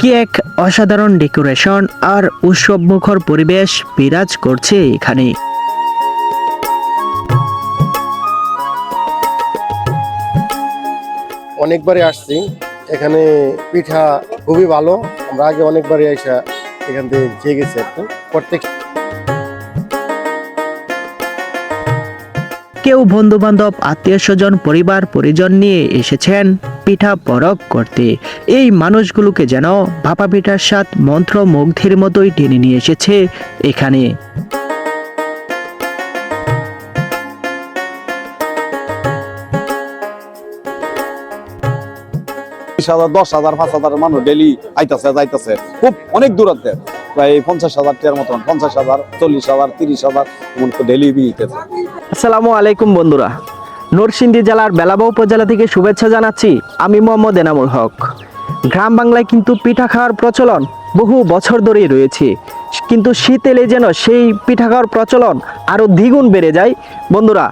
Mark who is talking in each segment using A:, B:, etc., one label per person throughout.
A: কি এক অসাধারণ ডেকোরেশন আর উৎসবমুখর পরিবেশ বিরাজ করছে এখানে।
B: অনেকবারই আসছি। এখানে পিঠা খুবই ভালো। আমরা আগে অনেকবারই আইসা এখান থেকে খেয়ে গেছি প্রত্যেক
A: কেউ বন্ধু বান্ধব আত্মীয় স্বজন, পরিবার, পরিজন নিয়ে এসেছেন পিঠা পরক করতে। এই মানুষগুলোকে যেন ভাপা পিঠার স্বাদ মন্ত্র মুগ্ধের মতোই টেনে নিয়ে এসেছে এখানে।
C: দশ হাজার, পাঁচ হাজার মানুষ ডেলি আইতাছে, যাইতাছে। খুব অনেক দূরান্তে প্রায় পঞ্চাশ হাজার টিয়ার মতন, পঞ্চাশ হাজার, চল্লিশ হাজার, তিরিশ হাজার, এমন ডেলি বিয়েতেছে
A: আসসালামু আলাইকুম বন্ধুরা। নরসিংদী জেলার বেলাবা উপজেলা থেকে শুভেচ্ছা জানাচ্ছি। আমি মোহাম্মদ এনামুল হক। গ্রাম বাংলায় কিন্তু পিঠা খাওয়ার প্রচলন বহু বছর ধরেই রয়েছে। কিন্তু শীত এলে যেন সেই পিঠা খাওয়ার প্রচলন আরও দ্বিগুণ বেড়ে যায়। বন্ধুরা,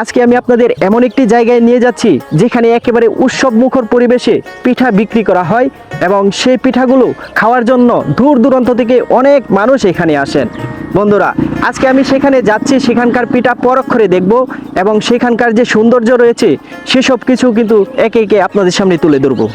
A: আজকে আমি আপনাদের এমন একটি জায়গায় নিয়ে যাচ্ছি, যেখানে একেবারে উৎসব মুখর পরিবেশে পিঠা বিক্রি করা হয়। এবং সেই পিঠাগুলো খাওয়ার জন্য দূর দূরান্ত থেকে অনেক মানুষ এখানে আসেন। বন্ধুরা, আজকে আমি সেখানে যাচ্ছি, সেখানকার পিঠা পরক্ষরে দেখব এবং সেখানকার যে সৌন্দর্য রয়েছে, সেসব কিছু কিন্তু একে একে আপনাদের সামনে তুলে ধরবো।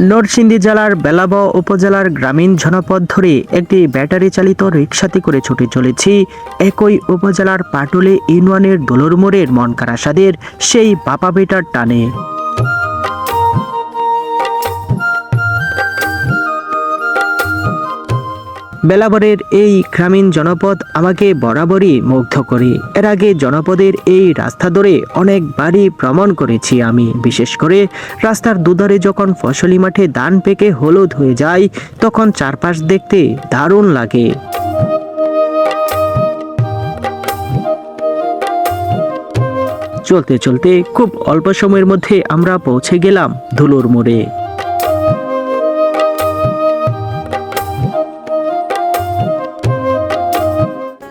A: নরসিংদী জেলার বেলাব উপজেলার গ্রামীণ জনপদ ধরে একটি ব্যাটারি চালিত রিক্সাতে করে ছুটে চলেছি। একই উপজেলার পাটুলে ইউনিয়নের দোলর মোড়ের মনকারাসাদের সেই বাপা বেটার টানে। বেলাবরের এই গ্রামীণ জনপদ আমাকে বরাবরই মুগ্ধ করে। এর আগে জনপদের এই রাস্তা ধরে অনেকবারই ভ্রমণ করেছি আমি। বিশেষ করে রাস্তার দুধারে যখন ফসলি মাঠে ধান পেকে হলুদ হয়ে যায়, তখন চারপাশ দেখতে দারুণ লাগে। চলতে চলতে খুব অল্প সময়ের মধ্যে আমরা পৌঁছে গেলাম ধুলোর মোড়ে।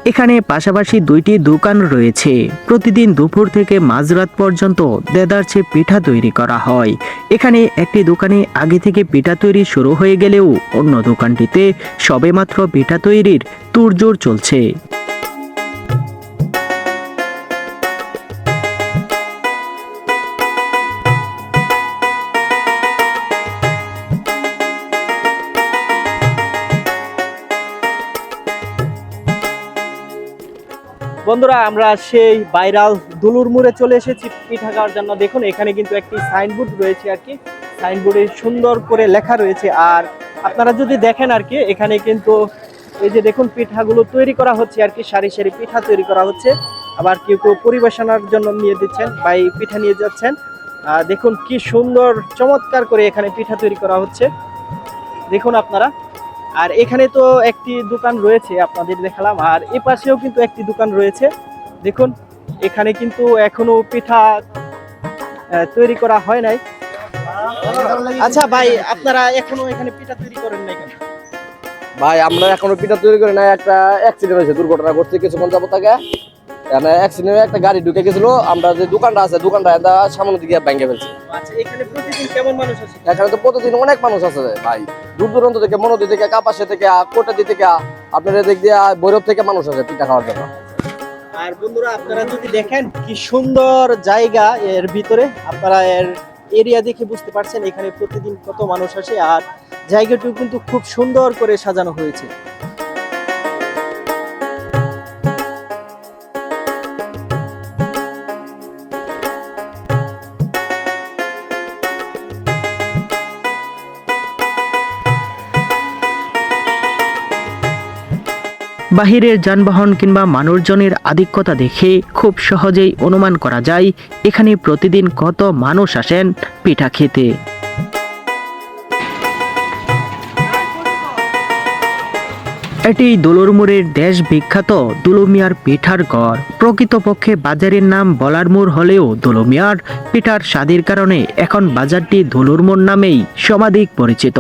A: এখানে পাশাপাশি দুইটি দোকান রয়েছে। প্রতিদিন দুপুর থেকে মাঝরাত পর্যন্ত দেদারচে পিঠা তৈরি করা হয়। এখানে একটি দোকানে আগে থেকে পিঠা তৈরি শুরু হয়ে গেলেও অন্য দোকানটিতে সবেমাত্র পিঠা তৈরির তুরজোর চলছে। বন্ধুরা, আমরা সেই বাইরাল দুলুর মুড়ে চলে এসেছি। পিঠা খাওয়ার জন্য। দেখুন, এখানে কিন্তু একটি সাইনবোর্ড রয়েছে আর কি। সাইনবোর্ডে সুন্দর করে লেখা রয়েছে। আর আপনারা যদি দেখেন আর কি, এখানে কিন্তু এই যে দেখুন, পিঠাগুলো তৈরি করা হচ্ছে আর কি। সারি সারি পিঠা তৈরি করা হচ্ছে। আবার কেউ কেউ পরিবেশনার জন্য নিয়ে দিচ্ছেন ভাই পিঠা নিয়ে যাচ্ছেন। দেখুন, কি সুন্দর, চমৎকার করে এখানে পিঠা তৈরি করা হচ্ছে। দেখুন আপনারা। আর এখানে তো একটি দোকান রয়েছে আপনাদের দেখালাম, আর এ পাশেও কিন্তু একটি দোকান রয়েছে। দেখুন, এখানে কিন্তু এখনও পিঠা তৈরি করা হয় নাই। আচ্ছা ভাই, আপনারা এখনও এখানে পিঠা তৈরি করেন নাই কেন?
D: ভাই, আমরা এখনও পিঠা তৈরি করি না একটা অ্যাক্সিডেন্ট হয়েছে, দুর্ঘটনা ঘটছে কিছুক্ষণ যাব তাকে এখানে অ্যাক্সিডেন্টে একটা গাড়ি ঢুকে গেছিল আমরা যে দোকানটা আছে দোকানটা এটা সামনের দিকে ভেঙে ফেলছি।
A: আচ্ছা এখানে
D: তো প্রতিদিন অনেক মানুষ আছে ভাই। দূর দূরান্ত থেকে মনোদি থেকে কাপাসে থেকে কোটাদি থেকে আপনার দিক দিয়ে বৈরব থেকে মানুষ আছে পিঠা খাওয়ার জন্য।
A: আর বন্ধুরা আপনারা যদি দেখেন কি সুন্দর জায়গা এর ভিতরে আপনারা এর এরিয়া দেখে বুঝতে পারছেন এখানে প্রতিদিন কত মানুষ আসে আর জায়গাটিও কিন্তু খুব সুন্দর করে সাজানো হয়েছে। বাহিরের যানবাহন কিংবা মানুষজনের আধিক্যতা দেখে খুব সহজেই অনুমান করা যায়, এখানে প্রতিদিন কত মানুষ আসেন পিঠা খেতে।
E: এটি দোলরমুড়ের দেশ বিখ্যাত দুলুমিয়ার পিঠার ঘর। প্রকৃতপক্ষে বাজারের নাম বলারমুর হলেও দুলুমিয়ার পিঠার স্বাদের কারণে এখন বাজারটি ধুলুরমুর নামেই সমাধিক পরিচিত।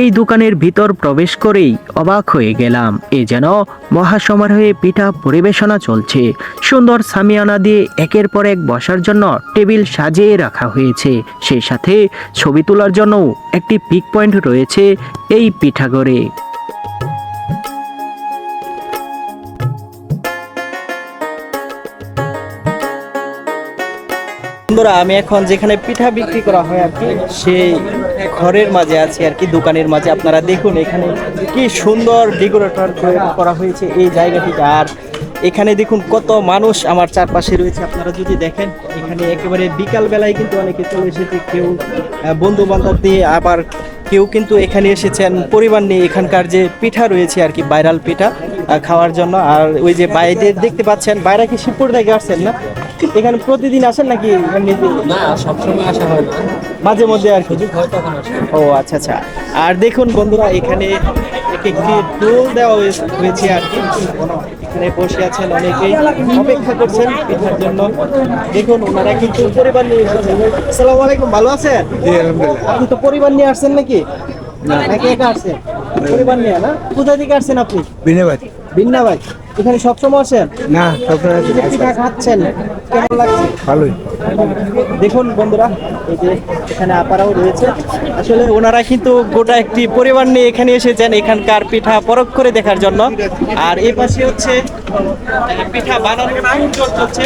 E: এই দোকানের ভিতর প্রবেশ করেই অবাক হয়ে গেলাম। এ যেন মহাসমারোহে পিঠা পরিবেশনা চলছে। সুন্দর সামিয়ানা দিয়ে একের পর এক বসার জন্য টেবিল সাজিয়ে রাখা হয়েছে। সেই সাথে ছবি তোলার জন্যও একটি পিক পয়েন্ট রয়েছে এই পিঠাগড়ে।
A: বন্ধুরা, আমি এখন যেখানে পিঠা বিক্রি করা হয় আর কি, সেই ঘরের মাঝে আছি আর কি, দোকানের মাঝে। আপনারা দেখুন এখানে কি সুন্দর ডেকোরেটর করা হয়েছে এই জায়গাটিতে। আর এখানে দেখুন কত মানুষ আমার চারপাশে রয়েছে। আপনারা যদি দেখেন, এখানে একেবারে বিকাল বেলায় কিন্তু অনেকে চলে এসেছে। কেউ বন্ধু বান্ধব দিয়ে আবার কেউ কিন্তু এখানে এসেছেন। পরিবার নিয়ে এখানকার যে পিঠা রয়েছে আর কি, বাইরাল পিঠা খাওয়ার জন্য। আর ওই যে বাইরে দেখতে পাচ্ছেন, বাইরে কি শিবপুর থেকে আসছেন না? এখানে প্রতিদিন আসেন নাকি
F: না, সবসময় আসা হয়
A: মাঝে মধ্যে আর কি।
F: সুযোগ তখন আসে
A: ও আচ্ছা আচ্ছা। আর দেখুন বন্ধুরা এখানে একটি ডোল দেওয়া হয়েছে- আর কি। এখানে বসে আছেন অনেকেই। অপেক্ষা করছেন পিঠার জন্য। দেখুন ওনারা কিন্তু পরিবার নিয়ে এসেছেন আসসালামু আলাইকুম ভালো আছেন? আপনি তো পরিবার নিয়ে আসছেন নাকি? নাকি একা আসছেন? পরিবার নিয়ে না? কোথা থেকে আসছেন আপনি?
G: বিনাবাদ
A: বিন্না ভাই। এখানে সবসময় আসেন?
G: না সবসময়
A: যে পিঠা খাচ্ছেন? কেমন লাগছে?
G: ভালোই।
A: দেখুন বন্ধুরা এই যে এখানে আপারাও রয়েছে। আসলে ওনারা কিন্তু গোটা একটি পরিবার নিয়ে এখানে এসেছেন এখানকার পিঠা পরখ করে দেখার জন্য। আর এই পাশে হচ্ছে পিঠা বানানোর আয়োজন চলছে।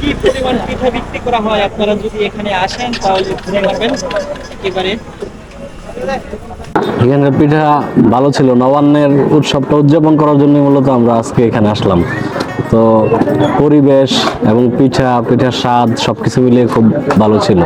A: কি পরিমাণ পিঠা বিক্রি করা হয় আপনারা যদি এখানে আসেন তাহলে বুঝতে পারবেন একেবারে
H: এখানের পিঠা ভালো ছিল। নবান্নের উৎসবটা উদযাপন করার জন্য মূলত আমরা আজকে এখানে আসলাম। তো পরিবেশ এবং পিঠা, পিঠার স্বাদ সবকিছু মিলিয়ে খুব ভালো ছিল।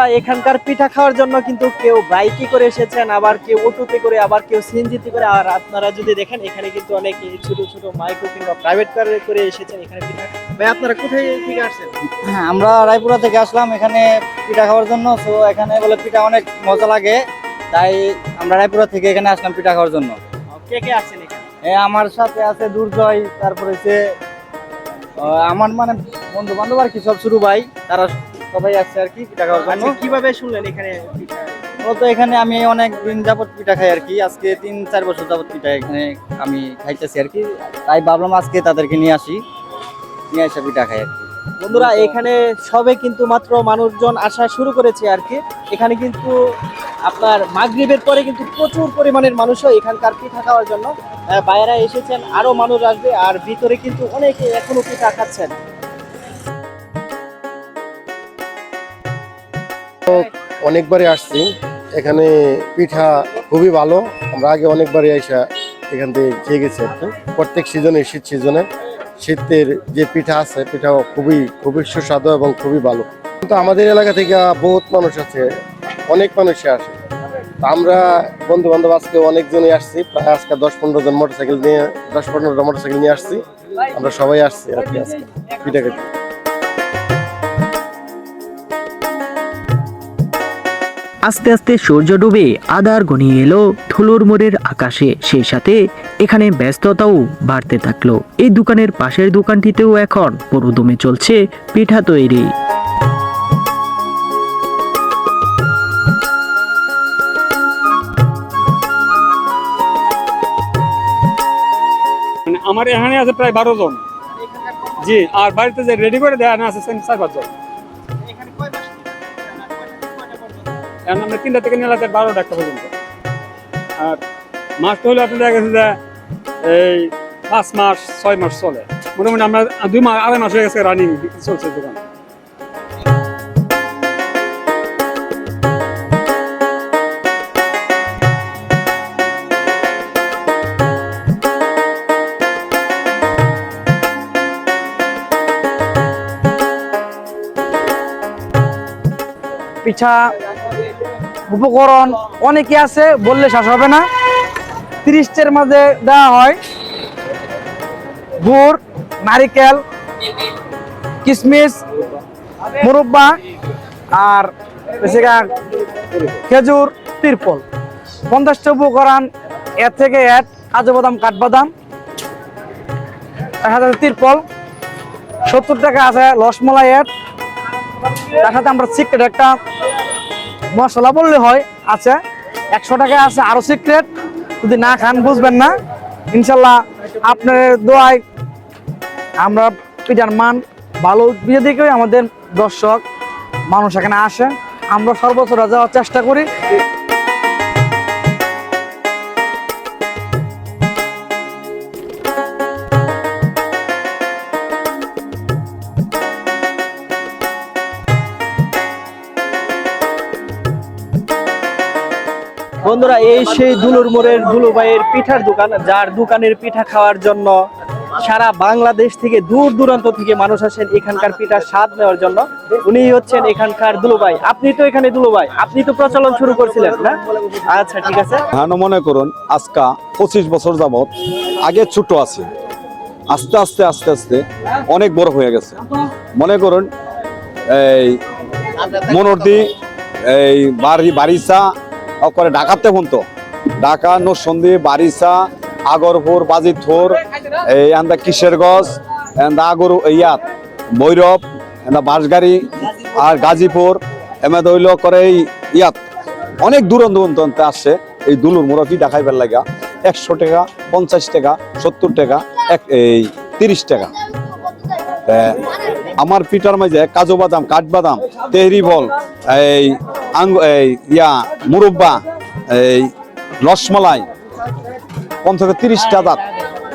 A: বন্ধুরা এখানকার পিঠা খাওয়ার জন্য কিন্তু কেউ বাইকে করে এসেছেন আবার কেউ অটোতে করে আবার কেউ সিএনজিতে করে। আর আপনারা যদি দেখেন এখানে কিন্তু অনেক ছোট ছোট মাইক্রো কিংবা প্রাইভেট কারে করে এসেছেন এখানে পিঠা। ভাই আপনারা কোথায় থেকে আসছেন?
I: হ্যাঁ আমরা রায়পুরা থেকে আসলাম এখানে পিঠা খাওয়ার জন্য। তো এখানে বলে পিঠা অনেক মজা লাগে। তাই আমরা রায়পুরা থেকে এখানে আসলাম পিঠা খাওয়ার জন্য।
A: কে কে আসছেন এখানে?
I: আমার সাথে আছে দুর্জয় তারপরে হচ্ছে আমার মানে বন্ধু বান্ধব আর কি সব শুরু ভাই। তারা সবাই আসছে আর কি পিঠা খাওয়ার জন্য।
A: আচ্ছা কীভাবে শুনলেন এখানে পিঠা?
I: এখানে আমি অনেক দিন যাবত পিঠা খাই আর কি আজকে তিন চার বছর যাবত পিঠা এখানে আমি খাইতেছি আর কি তাই ভাবলাম আজকে তাদেরকে নিয়ে আসি নিয়ে এসে পিঠা খাই আর কি।
A: বন্ধুরা এখানে সবে কিন্তু মাত্র মানুষজন আসা শুরু করেছে আর কি। এখানে কিন্তু আপনার মাগরিবের পরে কিন্তু প্রচুর পরিমাণের মানুষও এখানকার পিঠা খাওয়ার জন্য বাইরে এসেছেন আরও মানুষ আসবে আর ভিতরে কিন্তু অনেকে এখনও পিঠা খাচ্ছেন।
B: অনেকবারই আসছি। এখানে পিঠা খুবই ভালো। আমরা আগে অনেকবারই আইসা এখান থেকে খেয়ে গেছি আর প্রত্যেক সিজনে, শীত সিজনে শীতের যে পিঠা আছে পিঠা খুবই খুবই সুস্বাদু এবং খুবই ভালো। কিন্তু আমাদের এলাকা থেকে বহুত মানুষ আছে, অনেক মানুষই আসে। আমরা বন্ধু বান্ধব আজকে অনেকজনই আসছি। প্রায় আজকে দশ পনেরো জন মোটরসাইকেল নিয়ে, দশ পনেরোটা মোটরসাইকেল নিয়ে আসছি। আমরা সবাই আসছি আর কি আজকে পিঠা খেতে।
E: আস্তে আস্তে সূর্য ডুবে আদার গনিয়ে এলো ধুলোর মোড়ের আকাশে। সেই সাথে এখানে ব্যস্ততাও বাড়তে থাকল। এই দোকানের পাশের দোকানটিতেও এখন পুরোদমে চলছে পিঠা তৈরি।
J: মানে আমার এখানে আছে প্রায় বারো জন। জি, আর বাড়িতে যে রেডি করে দেওয়া আছে চার পাঁচ আমরা তিনটা থেকে নিয়ে আসে বারোটা একটা পর্যন্ত। আর মাসটা হলে আপনার দেখা গেছে যে এই পাঁচ মাস, ছয় মাস চলে। মোটামুটি আমরা দুই মাস, আড়াই মাস হয়ে গেছে রানিং চলছে দোকান।
I: পিঠা উপকরণ অনেকে আছে, বললে শেষ হবে না।
G: তিরিশটার মাঝে দেওয়া হয় গুড়, নারিকেল, কিশমিশ, মুরব্বা আর খেজুর, তিরপল। পঞ্চাশটা উপকরণ এর থেকে এক, কাজু বাদাম কাঠবাদাম তার সাথে তিরপল। সত্তর টাকা আছে রসমলাই এড তার সাথে আমরা সিক্রেট একটা মশলা বললে হয়, আছে, একশো টাকায় আছে আরও সিক্রেট যদি না খান, বুঝবেন না। ইনশাল্লাহ আপনার দোয়ায় আমরা পিঠার মান ভালো দিকে আমাদের দর্শক, মানুষ এখানে আসে। আমরা সর্বোচ্চ যাওয়ার চেষ্টা করি।
A: বন্ধুরা, এই সেই দুলুর মোড়ের দুলু ভাইয়ের পিঠার দোকান, যার দোকানের পিঠা খাওয়ার জন্য সারা বাংলাদেশ থেকে দূর দূরান্ত থেকে মানুষ আসেন এখানকার পিঠার স্বাদ নেওয়ার জন্য। উনি হচ্ছেন এখানকার দুলু ভাই আপনি তো এখানে দুলু ভাই আপনি তো প্রচলন শুরু করছিলেন, না? আচ্ছা ঠিক আছে।
C: হ্যাঁ মনে করুন, আজকা পঁচিশ বছর যাবত আগে ছোট আছে। আস্তে আস্তে আস্তে আস্তে অনেক বড় হয়ে গেছে। মনে করুন, এই মনোরদি, এই বাড়ি বারিসা করে ডাকাতে পর্যন্ত ঢাকা নরসন্দী বারিসা, আগরপুর, বাজিতপুর, এই আন্দা কিশোরগঞ্জ এন্দা আগর ইয়াত ভৈরব এন্দা বাঁশগাড়ি আর গাজীপুর এমে দইল করে এই ইয়াত অনেক দূর দূরান্ত আসছে। এই দুলুর মুরগি দেখাইবার লাগা? একশো টাকা, পঞ্চাশ টাকা, সত্তর টাকা, এক, এই তিরিশ টাকা। তা আমার পিঠার মাঝে কাজু বাদাম কাঠবাদাম তেহরি বল, এই আঙ্গ, এই ইয়া, মুরব্বা, এই রসমালাই, কম থেকে তিরিশটা জাত।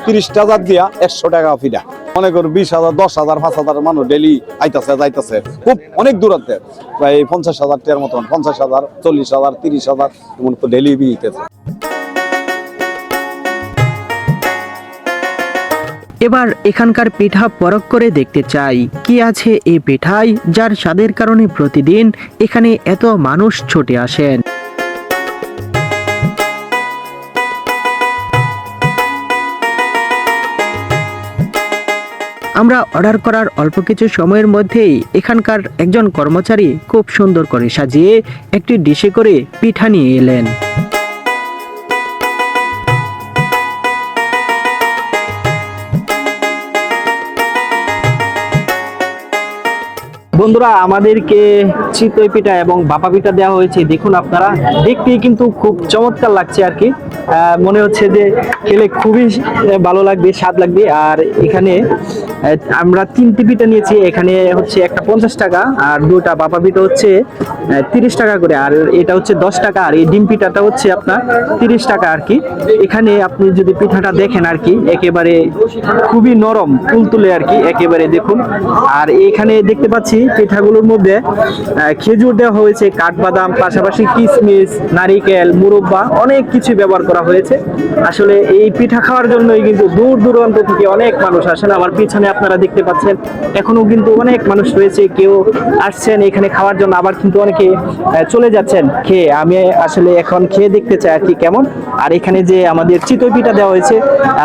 C: তিরিশটা জাত দিয়া একশো টাকা পিঠা। মনে করুন বিশ হাজার, দশ হাজার, পাঁচ হাজার মানুষ ডেলি আইতাছে, যাইতাছে। খুব অনেক দূরান্তে প্রায় পঞ্চাশ হাজার টের মতন, পঞ্চাশ হাজার, চল্লিশ হাজার, তিরিশ হাজার, এমন তো ডেলি বিইতেছে
E: এবার এখানকার পিঠা পরখ করে দেখতে চাই। কি আছে এই পিঠায় যার স্বাদের কারণে প্রতিদিন এখানে এত মানুষ ছুটে আসেন? আমরা অর্ডার করার অল্প কিছু সময়ের মধ্যেই এখানকার একজন কর্মচারী খুব সুন্দর করে সাজিয়ে একটি ডিশে করে পিঠা নিয়ে এলেন।
A: বন্ধুরা, আমাদেরকে চিতই পিঠা এবং বাপা পিঠা দেওয়া হয়েছে। দেখুন আপনারা দেখতে কিন্তু খুব চমৎকার লাগছে আর কি। মনে হচ্ছে যে খেলে খুবই ভালো লাগবে, স্বাদ লাগবে। আর এখানে আমরা তিনটি পিঠা নিয়েছি, এখানে হচ্ছে একটা পঞ্চাশ টাকা, আর দুটা বাপা পিঠা হচ্ছে তিরিশ টাকা করে, আর এটা হচ্ছে দশ টাকা, আর এই ডিম পিঠাটা হচ্ছে আপনার তিরিশ টাকা আর কি। এখানে আপনি যদি পিঠাটা দেখেন আর কি, একেবারে খুবই নরম, তুলতুলে আর কি, একেবারে দেখুন। আর এখানে দেখতে পাচ্ছি পিঠাগুলোর মধ্যে খেজুর দেওয়া হয়েছে, কাঠবাদাম, পাশাপাশি কিশমিশ নারিকেল, মুরব্বা, অনেক কিছু ব্যবহার করা হয়েছে। আসলে এই পিঠা খাওয়ার জন্যই কিন্তু দূর দূরান্ত থেকে অনেক মানুষ আসেন, আমার পিছনে আপনারা দেখতে পাচ্ছেন। এখনও কিন্তু অনেক মানুষ রয়েছে, কেউ আসছেন এখানে খাওয়ার জন্য, আবার কিন্তু অনেকে চলে যাচ্ছেন খেয়ে। আমি আসলে এখন খেয়ে দেখতে চাই আর কি কেমন। আর এখানে যে আমাদের চিতই পিঠা দেওয়া হয়েছে,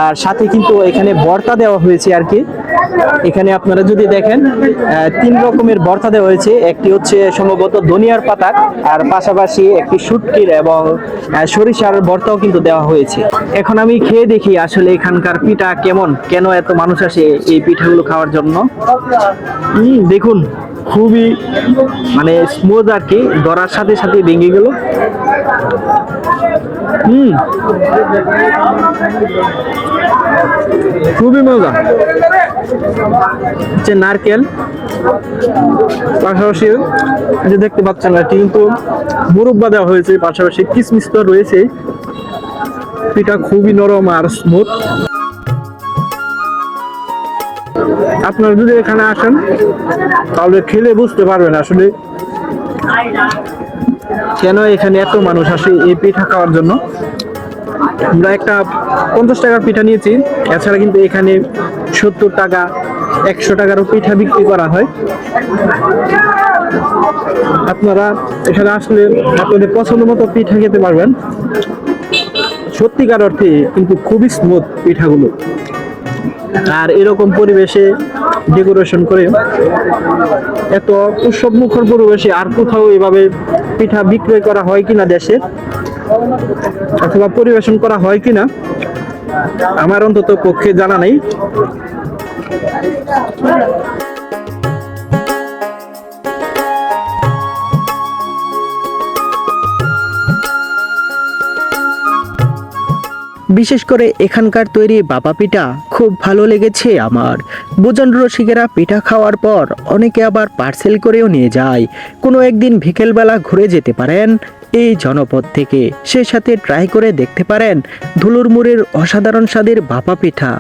A: আর সাথে কিন্তু এখানে ভর্তা দেওয়া হয়েছে আর কি। এখানে আপনারা যদি দেখেন তিন রকমের ভর্তা দেওয়া হয়েছে। একটি হচ্ছে সম্ভবত ধনিয়ার পাতা, আর পাশাপাশি একটি শুটকির এবং সরিষার ভর্তাও কিন্তু দেওয়া হয়েছে। এখন আমি খেয়ে দেখি আসলে এখানকার পিঠা কেমন, কেন এত মানুষ আসে এই পিঠাগুলো খাওয়ার জন্য। দেখুন, খুবই মানে স্মুথ আর কি ধরার সাথে সাথে ভেঙে গেল। হুম, খুবই মজা। হচ্ছে নারকেল, পাশাপাশি যে দেখতে পাচ্ছেন এটি কিন্তু মুরব্বা দেওয়া হয়েছে, পাশাপাশি কিসমিস তো রয়েছে পিঠা খুবই নরম আর স্মুথ আপনারা যদি এখানে আসেন, তাহলে খেলে বুঝতে পারবেন আসলে কেন এখানে এত মানুষ আসে এই পিঠা খাওয়ার জন্য। আমরা একটা পঞ্চাশ টাকার পিঠা নিয়েছি, এছাড়া কিন্তু এখানে সত্তর টাকা, একশো টাকারও পিঠা বিক্রি করা হয়। আপনারা এখানে আসলে আপনাদের পছন্দ মতো পিঠা খেতে পারবেন। সত্যিকার অর্থে কিন্তু খুবই স্মুথ পিঠাগুলো। আর এরকম পরিবেশে ডেকোরেশন করে এত উৎসব মুখর পরিবেশে আর কোথাও এভাবে পিঠা বিক্রয় করা হয় কিনা দেশে অথবা পরিবেশন করা হয় কিনা, আমার অন্তত পক্ষে জানা নেই।
E: বিশেষ করে এখানকার তৈরি বাবা পিঠা খুব ভালো লেগেছে আমার। ভোজন রসিকেরা পিঠা খাওয়ার পর অনেকে আবার পার্সেল করেও নিয়ে যায়। কোনো একদিন বিকেলবেলা ঘুরে যেতে পারেন এই জনপদ থেকে। সে সাথে ট্রাই করে দেখতে পারেন ধুলুর মুড়ের অসাধারণ স্বাদের বাপা পিঠা।